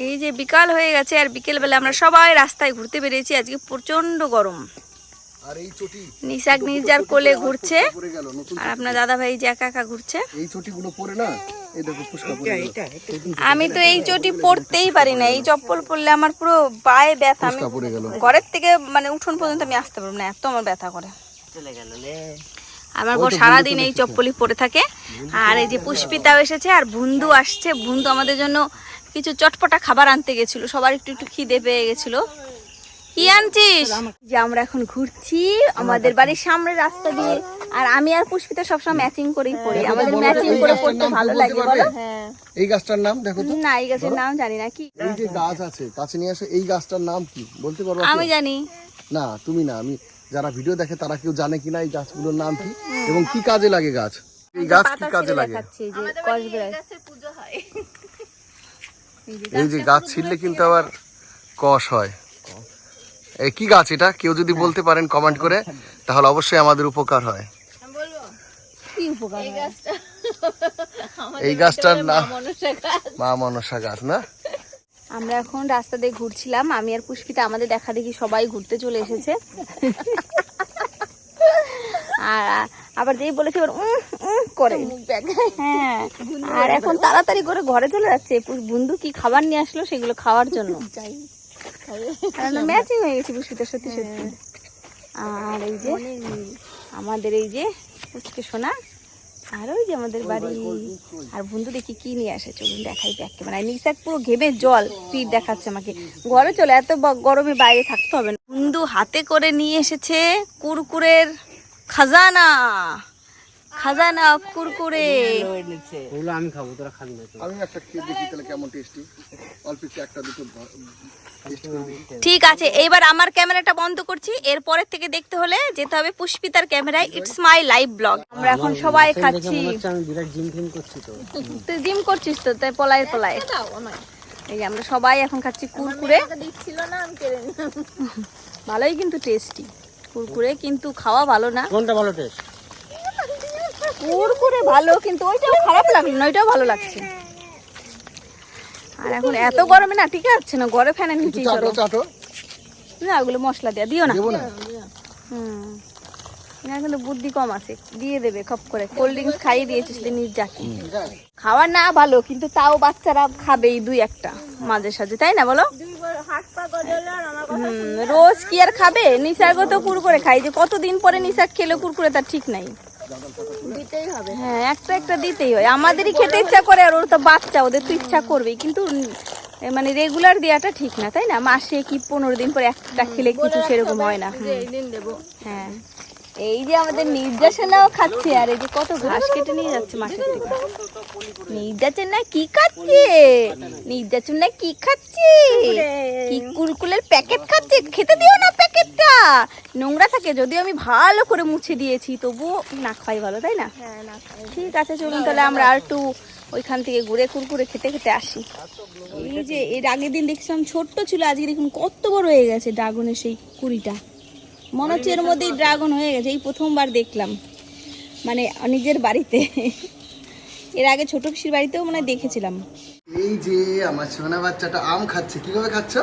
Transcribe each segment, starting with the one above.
এই যে বিকাল হয়ে গেছে আর বিকেল বেলা আমরা সবাই রাস্তায় ঘুরতে বেরিয়েছি। আজকে প্রচণ্ড গরম। আর এই চটি নিশাক নির্জার কোলে ঘুরছে। আর আপনার দাদা ভাই যে একা একা ঘুরছে। এই চটিগুলো পরে না এই দেখো ফুসকা পরে গেল। আমি তো এই চটি পরতেই পারি না। এই চপ্পল পরলে আমার পুরো পায়ে ব্যথা। আমি ঘরের থেকে মানে উঠোন পর্যন্ত আমি আসতে পারব না। এত আমার ব্যথা করে। আমার সারাদিন এই চপ্পলই পরে থাকে। আর এই যে পুষ্পিতাও এসেছে আর বুন্দু আসছে। বুন্দু আমাদের জন্য কিছু চটপটা খাবার আনতে গেছিল সবার একটু একটু খিদে পেয়ে গেছিল। কি আনছিস? যে আমরা এখন ঘুরছি আমাদের বাড়ির সামনে রাস্তা দিয়ে আর আমি আর পুষ্পিতা সবসময় ম্যাচিং করেই পড়ি। আমাদের ম্যাচিং করে পড়তে ভালো লাগে বলো? হ্যাঁ। এই গাছটার নাম দেখো তো। না এই গাছের নাম জানি না কি? এই যে গাছ আছে কাছে নিয়ে আসো এই গাছটার নাম কি? বলতে পারব আমি জানি। না তুমি না আমি যারা ভিডিও দেখে তারা কেউ জানে কিনা এই গাছগুলোর নাম কি এবং কি কাজে লাগে গাছ? এই গাছ কি কাজে লাগে? দেখাচ্ছি এই যে কসবেরাই এই যে গাছ ছিললে কিন্তু আবার কষ হয়। এই কি গাছ এটা? কেউ যদি বলতে পারেন কমেন্ট করে তাহলে অবশ্যই আমাদের উপকার হয়। কি উপকার হয়? এই গাছটার নাম মা মনসা গাছ। না? আমরা এখন রাস্তা দিয়ে ঘুরছিলাম আমি আর পুষ্পিতা আমাদের দেখা দেখি সবাই ঘুরতে চলে এসেছে। আর আবার যেই বলেছে এবার করে। হ্যাঁ। আর এখন তাড়াতাড়ি করে ঘরে চলে যাচ্ছে। বন্ধু কি খাবার নিয়ে আসলো সেগুলো খাওয়ার জন্য। ম্যাচিং হয়ে গেছে পুষ্পিতার সত্যি সত্যি। আর এই যে আমাদের এই যে পুচকে সোনা আর ওই যে আমাদের বাড়ি আর বন্ধু দেখি কি নিয়ে আসে। চলুন দেখাই ব্যাগ ক্যামেরায় নিশাক পুরো ঘেমে জল। পিঠ দেখাচ্ছে আমাকে। ঘরে চলে এত গরমে বাইরে থাকতে হবে না। বন্ধু হাতে করে নিয়ে এসেছে কুরকুরের খাজানা। খাজানা কুরকুরে ওগুলো আমি খাব তোরা খাবি না আমি একটা খেয়ে দেখি তাহলে কেমন টেস্টি অল্প একটু একটা দুটো ঠিক আছে এইবার আমার ক্যামেরাটা বন্ধ করছি। এরপরের থেকে দেখতে হলে যেতে হবে পুষ্পিতার ক্যামেরায়। ইটস মাই লাইভ ব্লগ আমরা এখন সবাই খাচ্ছি। হচ্ছে আমি বিরাট জিম করছি তো। তুই জিম করছিস তো? তাই পলায় পলায়। এই যে আমরা সবাই এখন খাচ্ছি কুরকুরে। ভালোই কিন্তু টেস্টি কুরকুরে কিন্তু খাওয়া ভালো না। কোনটা ভালো টেস্ট কুরকুরে ভালো কিন্তু ওইটাও খারাপ লাগল না ওইটাও ভালো লাগছে। আর এখন এত গরমে না ঠিক আছে না গড়ে ফ্যানের চাটো না ওগুলো মশলা দেয়া দিও না। হুম। কিন্তু বুদ্ধি কম আছে দিয়ে দেবে খপ করে। কোল্ড ড্রিঙ্কস খাইয়ে দিয়েছিস নিজ যাকে খাওয়া না ভালো কিন্তু তাও বাচ্চারা খাবেই দুই একটা মাঝে সাঝে তাই না বলো? হুম, রোজ কি আর খাবে? নিশাগো তো কুরকুরে খাই যে কতদিন পরে নিশাক খেলে কুরকুরে তার ঠিক নাই। দিতেই হবে। হ্যাঁ একটা একটা দিতেই হয়। আমাদেরই খেতে ইচ্ছা করে আর ওর তো বাচ্চা ওদের তো ইচ্ছা করবেই। কিন্তু মানে রেগুলার দেওয়াটা ঠিক না তাই না? মাসে কি পনেরো দিন পরে একটা খেলে কিছু সেরকম হয় না। হ্যাঁ। এই যে আমাদের নির্যাসনাও খাচ্ছে আর এই যে কত ঘাস কেটে নিয়ে যাচ্ছে মাঠের থেকে নির্যাচন না কি খাচ্ছে? নির্যাচন না কি খাচ্ছে? কি কুরকুলের প্যাকেট খাচ্ছে? খেতে দিও না প্যাকেটটা। নোংরা থাকে যদিও আমি ভালো করে মুছে দিয়েছি তবুও না খাই ভালো তাই না? ঠিক আছে চলুন তাহলে আমরা আর একটু ওইখান থেকে ঘুরে কুরকুরে খেতে খেতে আসি। এই যে এর আগের দিন দেখছিলাম ছোট্ট ছিল আজকে দেখুন কত বড় হয়ে গেছে ড্রাগনের সেই কুড়িটা। মনে হচ্ছে এর মধ্যেই ড্রাগন হয়ে গেছে এই প্রথমবার দেখলাম। মানে নিজের বাড়িতে। এর আগে ছোট পিসির বাড়িতেও মানে দেখেছিলাম। এই যে আমার সোনা বাচ্চাটা আম খাচ্ছে কীভাবে খাচ্ছ?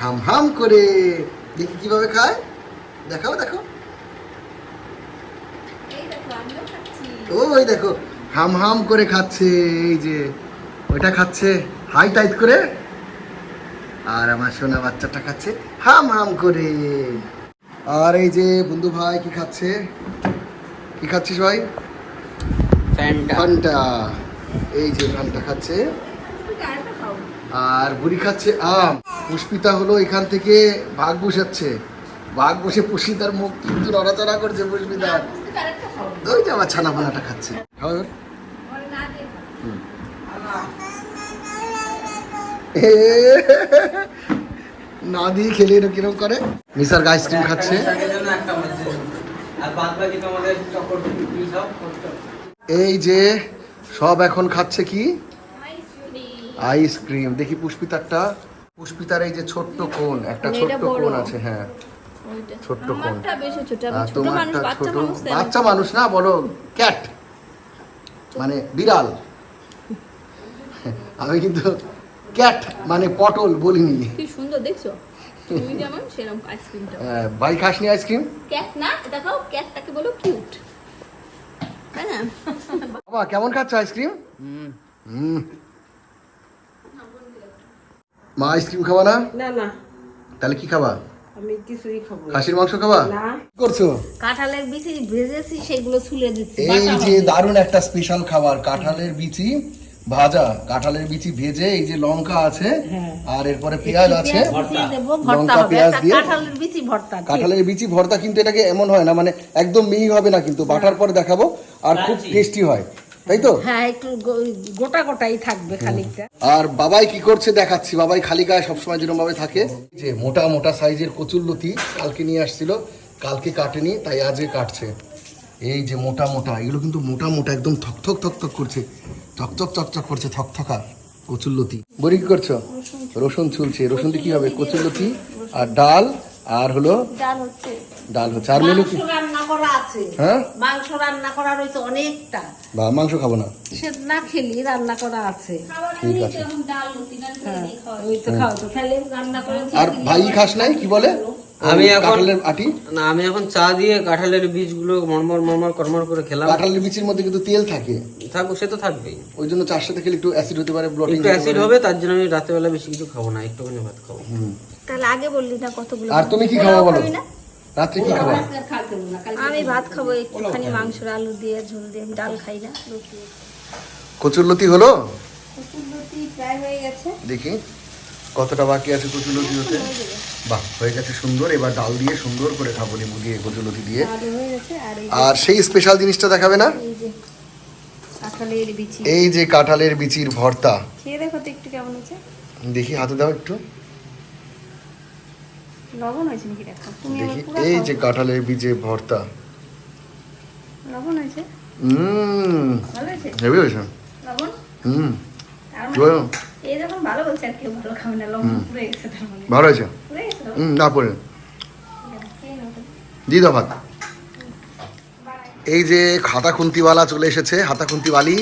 হাম হাম করে। দেখি কীভাবে খায়। দেখাও দেখো ওই দেখো হাম হাম করে খাচ্ছে এই যে ওইটা খাচ্ছে হাই টাইট করে। আর আমার সোনা বাচ্চাটা খাচ্ছে হাম হাম করে। আর এই যে বন্ধু ভাই কি খাচ্ছে? কি খাচ্ছিস ভাই? ফ্যানটা ফান্টা এই যে ফান্টা খাচ্ছে। আর বুড়ি খাচ্ছে আম। পুষ্পিতা হলো এখান থেকে ভাগ বসাচ্ছে। ভাগ বসে পুষ্পিতার মুখ কিন্তু নড়াচড়া করছে পুষ্পিতা। ওই যে আমার ছানা ফানাটা খাচ্ছে এ, না দিয়ে খেলে এরকম কীরকম করে? নিসার আইসক্রিম খাচ্ছে। এই যে সব এখন খাচ্ছে কি? আইসক্রিম। দেখি পুষ্পিতারটা। পুষ্পিতার এই যে ছোট্ট কোন একটা ছোট্ট কোন আছে হ্যাঁ। ছোট্ট কোন। আর তোমারটা ছোট বাচ্চা মানুষ না বড় ক্যাট। মানে বিড়াল। আমি কিন্তু ক্যাট মানে পটল বলিনি। কি সুন্দর দেখছ? তুমি যেমন সেরকম আইসক্রিমটা আহ, ভাই খাসনি আইসক্রিম ক্যাট না দেখাও ক্যাটটাকে বলো কিউট না? বাবা কেমন খাচ্ছ আইসক্রিম হুম। মা আইসক্রিম খাবা না? না না। তাহলে কি খাবা? আমি কিছুই খাব খাসির মাংস খাবা? না। কি করছ? কাঁঠালের বিচি ভেজেছি সেগুলো ছুলে দিচ্ছি। এই যে দারুণ একটা স্পেশাল খাবার কাঁঠালের বিচি। ভাজা কাঁঠালের বিচি ভেজে এই যে লঙ্কা আছে আর এরপরে পেঁয়াজ আছে লঙ্কা পেঁয়াজ দিয়ে। কাঁঠালের বিচি ভর্তা কাঁঠালের বিচি ভর্তা কিন্তু এটাকে এমন হয় না মানে একদম মিহি হবে না কিন্তু বাটার পরে দেখাবো আর খুব টেস্টি হয় তাই তো? হ্যাঁ একটু গোটা গোটাই থাকবে খানিকটা। আর বাবাই কি করছে দেখাচ্ছি বাবাই খালি গায়ে সবসময় যেরকম ভাবে থাকে। যে মোটা মোটা সাইজের কচুর লতি কালকে নিয়ে আসছিল কালকে কাটেনি তাই আজকে কাটছে। এই যে মোটা মোটা এগুলো কিন্তু মোটা মোটা একদম থকথক থকথক করছে। চকচক চকচক করছে থকথকা কচুর লতি বড়ি কি করছ? রসুন ছুলছে। রসুন দিয়ে কি হবে? কচুর লতি আর ডাল আর হলো ডাল হচ্ছে। ডাল হচ্ছে। আর মেনু কি? রান্না করা আছে। হ্যাঁ? মাংস রান্না করা রয়েছে অনেকটা। বা মাংস খাব না। সে না খেলি রান্না করা আছে। ঠিক আছে। ডাল রুটি ডাল হ্যাঁ ওই তো খাও তো। খেলে রান্না করে আর ভাই খাস নাই? কি বলে? আমি এখন- আটি? না আমি এখন চা দিয়ে কাঁঠালের বীজগুলো মরমর মরমর কর্মর করে খেলাম। কাঁঠালের বিচির মধ্যে কিন্তু তেল থাকে। থাকব সে তো থাকবেই। ওই জন্য চার সাথে খেলে একটু অ্যাসিড হতে পারে ব্লটিং একটু অ্যাসিড হবে তার জন্য আমি রাতেবেলা বেশি কিছু খাব না একটুখানি ভাত খাব। তাহলে আগে বললি না কতগুলো আর তুমি কি খাব বলো? কি খাব? আমি ভাত খাব একটুখানি মাংসের আলু দিয়ে ঝোল দিয়ে আমি ডাল খাই না রুটি। কচুরলতি হলো? কচুর লতি প্রায় হয়ে গেছে। দেখি। কতটা বাকি আছে কচুরলতি হতে বাহ হয়ে গেছে সুন্দর। এবার ডাল দিয়ে সুন্দর করে খাব লেবু দিয়ে কচুরলতি দিয়ে। আর সেই স্পেশাল জিনিসটা দেখাবে না? এই যে কাঁঠালের বিচির ভর্তা। খেয়ে দেখো তো একটু কেমন হয়েছে। দেখি হাতে দাও একটু। লবণ হয়েছে নাকি দেখো? তুমি এই যে কাঁঠালের বীজের ভর্তা। লবণ হয়েছে? হুম ভালো হয়েছে? হেভি হয়েছে। লবণ? হুম। তার যখন ভালো বলছে আর কেউ ভালো খাবে না লবণ পুড়ে গেছে তার মানে। ভালো হয়েছে? পুড়ে গেছে হুম না পড়ে খেয়ে নাও তো। দিয়ে দাও ভাত। এই যে খাতা খুন্তিওয়ালা চলে এসেছে হাতা খুন্তিওয়ালি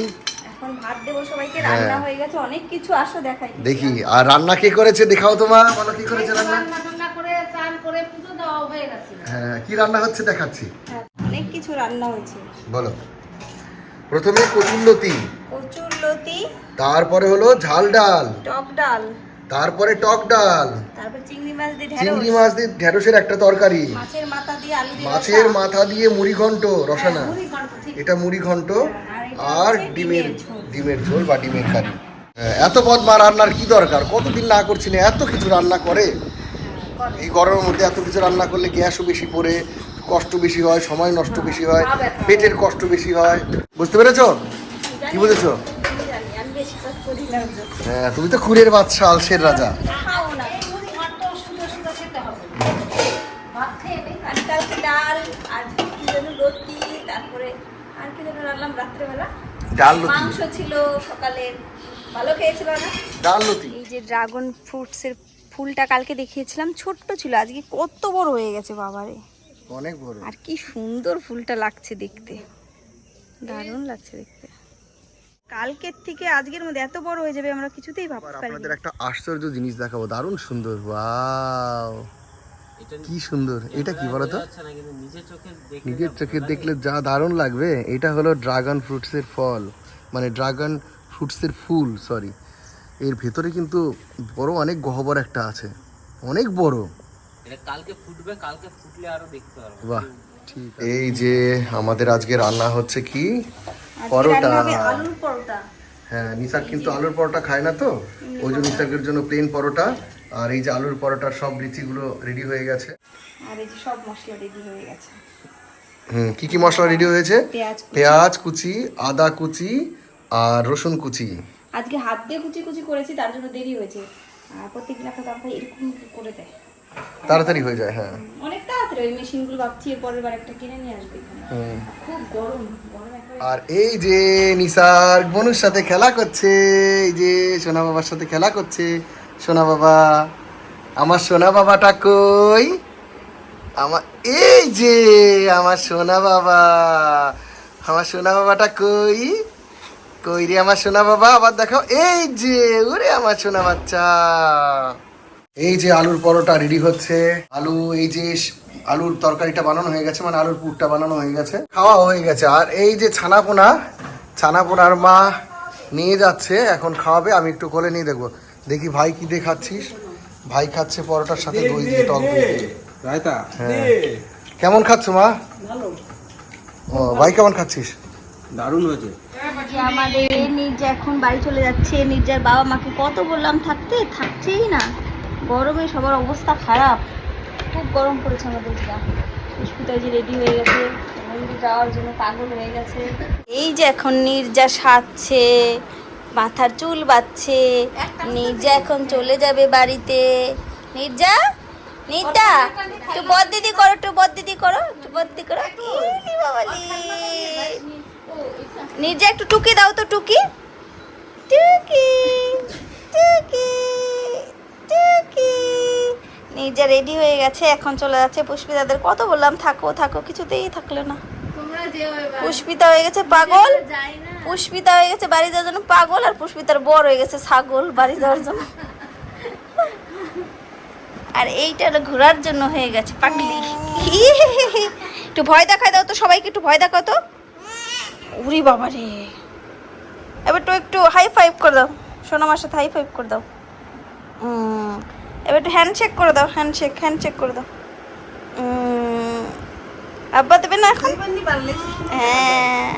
এখন ভাত দেবো সবাইকে হ্যাঁ। রান্না হয়ে। গেছে অনেক কিছু আসো দেখাই। দেখি আর রান্না কে করেছে দেখাও তোমা বলো কি করেছে রান্না? রান্না করে চান করে পুজো দেওয়া হয়ে গেছে। হ্যাঁ কি রান্না হচ্ছে দেখাচ্ছি। হ্যাঁ, অনেক কিছু রান্না হয়েছে। বলো। প্রথমে কচুল্লতি কচুর লতি। তারপরে হলো ঝাল ডাল। টক ডাল। তারপরে টক ডাল। তারপর চিংড়ি মাছ দিয়ে চিংড়ি মাছ দিয়ে ঢেঁড়সের একটা তরকারি। মাছের মাথা দিয়ে আলু দিয়ে মাছের মাথা দিয়ে মুড়ি ঘন্ট রসানা। ঠিক। এটা মুড়ি ঘন্ট আর ডিমের ডিমের ঝোল। বা ডিমের কারি। হ্যাঁ, এত বদমা রান্নার কি দরকার? কতদিন না করছি না এত কিছু রান্না করে? এই গরমের মধ্যে এত কিছু রান্না করলে গ্যাসও বেশি পড়ে কষ্ট বেশি হয় সময় নষ্ট বেশি হয় পেটের কষ্ট বেশি হয়। বুঝতে পেরেছ? কি জন্য। হ্যাঁ তুমি তো খুরের বাদশা আলসের রাজা। মাংস ছিল ভালো এই যে ড্রাগন ফ্রুটসের ফুলটা কালকে দেখিয়েছিলাম ছোট্ট ছিল আজকে কত বড় হয়ে গেছে বাবারে। অনেক বড়। আর কি সুন্দর ফুলটা লাগছে দেখতে। দারুণ লাগছে দেখতে। কালকের থেকে আজকের মধ্যে এত বড় হয়ে যাবে আমরা কিছুতেই ভাবতে পারি আপনাদের একটা আশ্চর্য জিনিস দেখাবো দারুণ সুন্দর ওয়াও। কি সুন্দর এটা কি বলতো? নিজের চোখে নিজের চোখে দেখলে যা দারুণ লাগবে এটা হলো ড্রাগন ফ্রুটসের ফল মানে ড্রাগন ফ্রুটসের ফুল সরি এর ভেতরে কিন্তু বড় অনেক গহ্বর একটা আছে অনেক বড়। এটা কালকে ফুটবে কালকে ফুটলে আরও দেখতে পারব। বাহ। এই যে আমাদের আজকে রান্না হচ্ছে কি? পরোটা। আলুর পরোটা। হ্যাঁ নিসাক কিন্তু আলুর পরোটা খায় না তো? ওই জন্য নিসাকের জন্য প্লেন পরোটা। আর এই যে আলুর পরোটার সব লিচিগুলো রেডি হয়ে গেছে। আর এই যে সব মশলা রেডি হয়ে গেছে। হুম কি কি মশলা রেডি হয়েছে? পেঁয়াজ কুচি। আদা কুচি আর রসুন কুচি। আজকে হাত দিয়ে কুচি কুচি করেছি তার জন্য দেরি হয়েছে। প্রত্যেকদিন একটা এরকম করে দেয়। তাড়াতাড়ি হয়ে যায় হ্যাঁ। অনেক তাড়াতাড়ি ওই মেশিনগুলো ভাবছি এর পরের বার একটা কিনে নিয়ে আসবে খুব গরম আর এই যে নিসার বনুর সাথে খেলা করছে এই যে সোনা বাবার সাথে খেলা করছে সোনা বাবা আমার সোনা বাবাটা কই আমার এই যে আমার সোনা বাবা আমার সোনা বাবাটা কই কই রে আমার সোনা বাবা? আবার দেখাও এই যে ওরে আমার সোনা বাচ্চা। এই যে আলুর পরোটা রেডি হচ্ছে আলু এই যে আলুর তরকারিটা বানানো হয়ে গেছে মানে আলুর পুরটা বানানো হয়ে গেছে। খাওয়া হয়ে গেছে। আর এই যে ছানাপোনা ছানাপোনার মা নিয়ে যাচ্ছে এখন খাওয়াবে আমি একটু কোলে নিয়ে দেখব। দেখি ভাই কি দিয়ে খাচ্ছিস? ভাই খাচ্ছে পরোটার সাথে দই দিয়ে টক দই দিয়ে। রায়তা? কেমন খাচ্ছ মা? ও ভাই কেমন খাচ্ছিস? দারুণ হয়েছে। আমাদের নির্জা এখন বাড়ি চলে যাচ্ছে নির্জার বাবা মাকে কত বললাম থাকতে? থাকছেই না। গরমে সবার অবস্থা খারাপ। খুব গরম পড়েছে আমাদের যা পুষ্পিতা যে রেডি হয়ে গেছে। যাওয়ার জন্য পাগল হয়ে গেছে। এই যে এখন নির্জা সাজছে মাথার চুল বাঁধছে, নির্জা এখন চলে যাবে বাড়িতে। নির্জা নিতা একটু বদ দিদি করো, একটু বদ দিদি করো, একটু বদ দিদি করো। নির্জা একটু টুকি দাও তো, টুকি। নির্জা রেডি হয়ে গেছে এখন চলে যাচ্ছে পুষ্পিতাদের। কত বললাম থাকো থাকো কিছুতেই থাকল না। পুষ্পিতা হয়ে গেছে পাগল। পুষ্পিতা হয়ে গেছে বাড়ি যাওয়ার জন্য পাগল আর পুষ্পিতার বর হয়ে গেছে ছাগল বাড়ি যাওয়ার জন্য। আর এইটা ঘোরার জন্য হয়ে গেছে পাগলি। একটু ভয় দেখায় দাও তো সবাইকে একটু ভয় দেখাও তো। উরি বাবা রে। এবার তো একটু হাই ফাইভ করে দাও। সোনামার সাথে হাই ফাইভ করে দাও। উম, এবার একটু হ্যান্ডশেক করে দাও হ্যান্ডশেক হ্যান্ডশেক করে দাও। আব্বা দেবে না এখন? হ্যাঁ।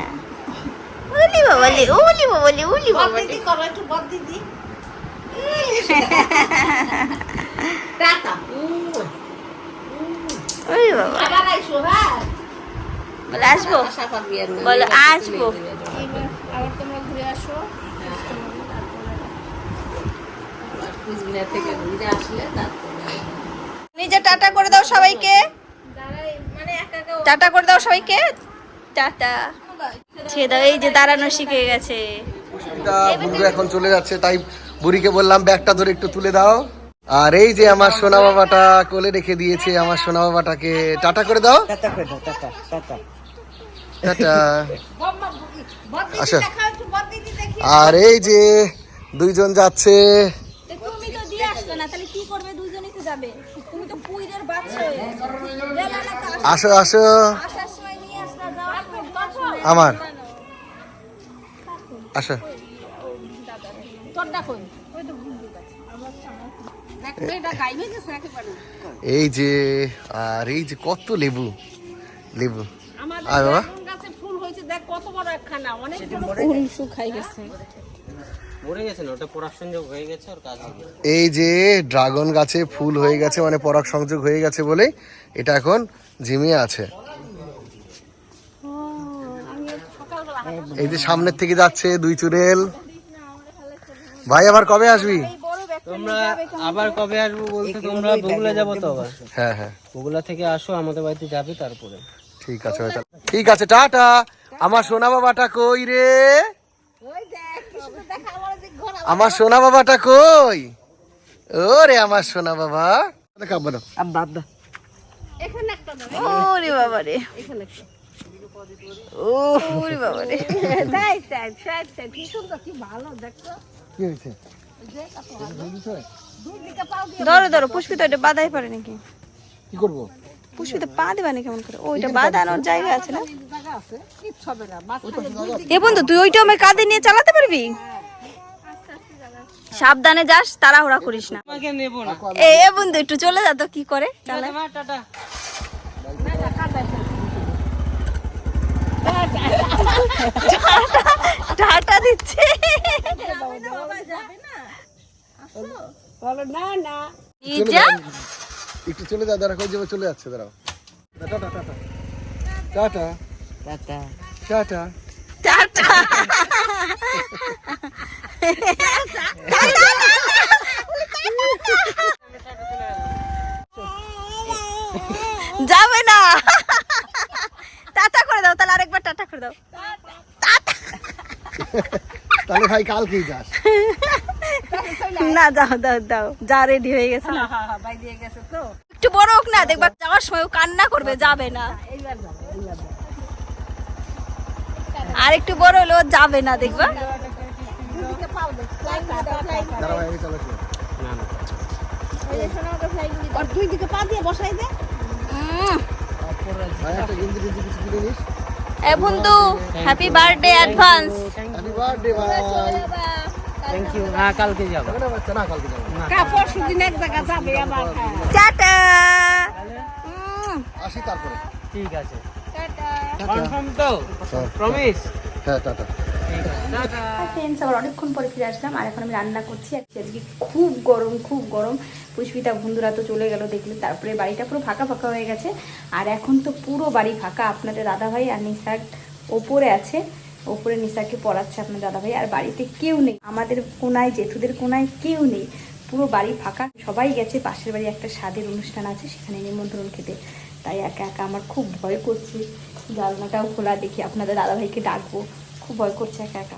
উলি বাবালি উলি বাবালি উলি বাবালি। করো একটু বদ দিদি। টাটা উলি বাবা। আবার আইসো হ্যাঁ। বলে আসব। বলো আসব। আবার তোমরা ঘুরে আসো। কুচবিহার থেকে ঘুরে আসলে তারপরে নিজে টাটা করে দাও সবাইকে। মানে একা একা টাটা করে দাও সবাইকে। টাটা। দাও এই যে দাঁড়ানো শিখে গেছে। এখন চলে যাচ্ছে তাই বুড়িকে বললাম ব্যাগটা ধরে একটু তুলে দাও। আর এই যে আমার সোনা বাবাটা কোলে রেখে দিয়েছে আমার সোনা বাবাটাকে। টাটা করে দাও। টাটা আচ্ছা আর এই যে দুইজন যাচ্ছে। তো না তাহলে কি করবে? দুজনেই তো যাবে। তুমি তো পুইরের বাচ্চা আসো। আসো আমার। আসো। তোরটা কই? ওই তো ভুল আছে দেখ মেয়েটা গাইবে গেছে একেবারে। এই যে আর এই যে কত লেবু। লেবু। আর বাবা? গাছে ফুল হয়েছে দেখ কত বড় একখানা। অনেক ফুল শুকাই গেছে। মরে গেছে না ওটা পড়ার সংযোগ হয়ে গেছে ওর কাজ হবে। এই যে ড্রাগন গাছে ফুল হয়ে গেছে মানে পরাগ সংযোগ হয়ে গেছে বলে এটা এখন ঝিমিয়ে আছে। এই যে সামনের থেকে যাচ্ছে দুই চুরেল ভাই আবার কবে আসবি? তোমরা আবার কবে আসব বলতে তোমরা বগুলা যাব তো আবার। হ্যাঁ হ্যাঁ। বগুলা থেকে আসো আমাদের বাড়িতে যাবে তারপরে। ঠিক আছে ঠিক আছে টাটা। আমার সোনা বাবাটা কই রে? আমার সোনা বাবাটা কই? ওরে আমার সোনা বাবা এখানে একটা ওরে বাবা রে। ওরে বাবা রে। তাই তাই তাই তাই। কি সুন্দর কি ভালো দেখছ কি হয়েছে? দুদিকে পাও দিয়ে ধরো ধরো পুষ্পিত ওইটা বাঁধাই পারে নাকি? কি করব? পুষ্পিত পা দেবা না কেমন করে? ওইটা বাঁধানোর জায়গা আছে না? এ বন্ধু তুই ওইটা আমার কাঁধে নিয়ে চালাতে পারবি? সাবধানে যাস তাড়াহুড়া করিস না। তোমাকে নেব না। এ বন্ধু একটু চলে যা তো কি করে? Tata tata. দিচ্ছে। না না। একটু চলে যা দাঁড়া কই যাবে চলে যাচ্ছে দাঁড়াও। Tata tata. Tata. Tata. Tata. Tata যাবে না টাটা করে দাও তাহলে আরেকবার টাটা করে দাও তাহলে ভাই কালকেই যাস। না যাও দাও দাও। যা রেডি হয়ে গেছে। না হ্যাঁ হ্যাঁ বাই দিয়ে গেছে তো। একটু বড় হোক না দেখবা যাওয়ার সময় ও কান্না করবে যাবে না। এইবার যাব এইবার যাব আর একটু বড় হলো ও যাবে না দেখবা। দুই দিকে পা দিয়ে বসাই দে। উম, তো happy birthday advance happy birthday ভাই থ্যাংক ইউ না কালকে যাব। না বাচ্চা না কালকে যাব। কাপড় সুদিন এক জায়গা যাবে আবার। টাটা আসি তারপরে। ঠিক আছে। টাটা কনফার্ম তো? প্রমিস হ্যাঁ টাটা ফ্রেন্ডস আবার অনেকক্ষণ পরে ফিরে আসলাম। আর এখন আমি রান্না করছি। আজকে খুব গরম খুব গরম। পুষ্পিতা বন্ধুরা তো চলে গেল দেখলে। তারপরে বাড়িটা পুরো ফাঁকা ফাঁকা হয়ে গেছে। আর এখন তো পুরো বাড়ি ফাঁকা। আপনাদের দাদাভাই আর নিশাক ওপরে আছে। ওপরে নিশাকে পড়াচ্ছে আপনার দাদাভাই। আর বাড়িতে কেউ নেই। আমাদের কোনায় জেঠুদের কোনায় কেউ নেই। পুরো বাড়ি ফাঁকা। সবাই গেছে। পাশের বাড়ি একটা স্বাদের অনুষ্ঠান আছে। সেখানে নিমন্ত্রণ খেতে। তাই একা একা আমার খুব ভয় করছে। জানলাটাও খোলা। দেখি আপনাদের দাদাভাইকে ডাকবো। খুব ভয় করছে একা একা।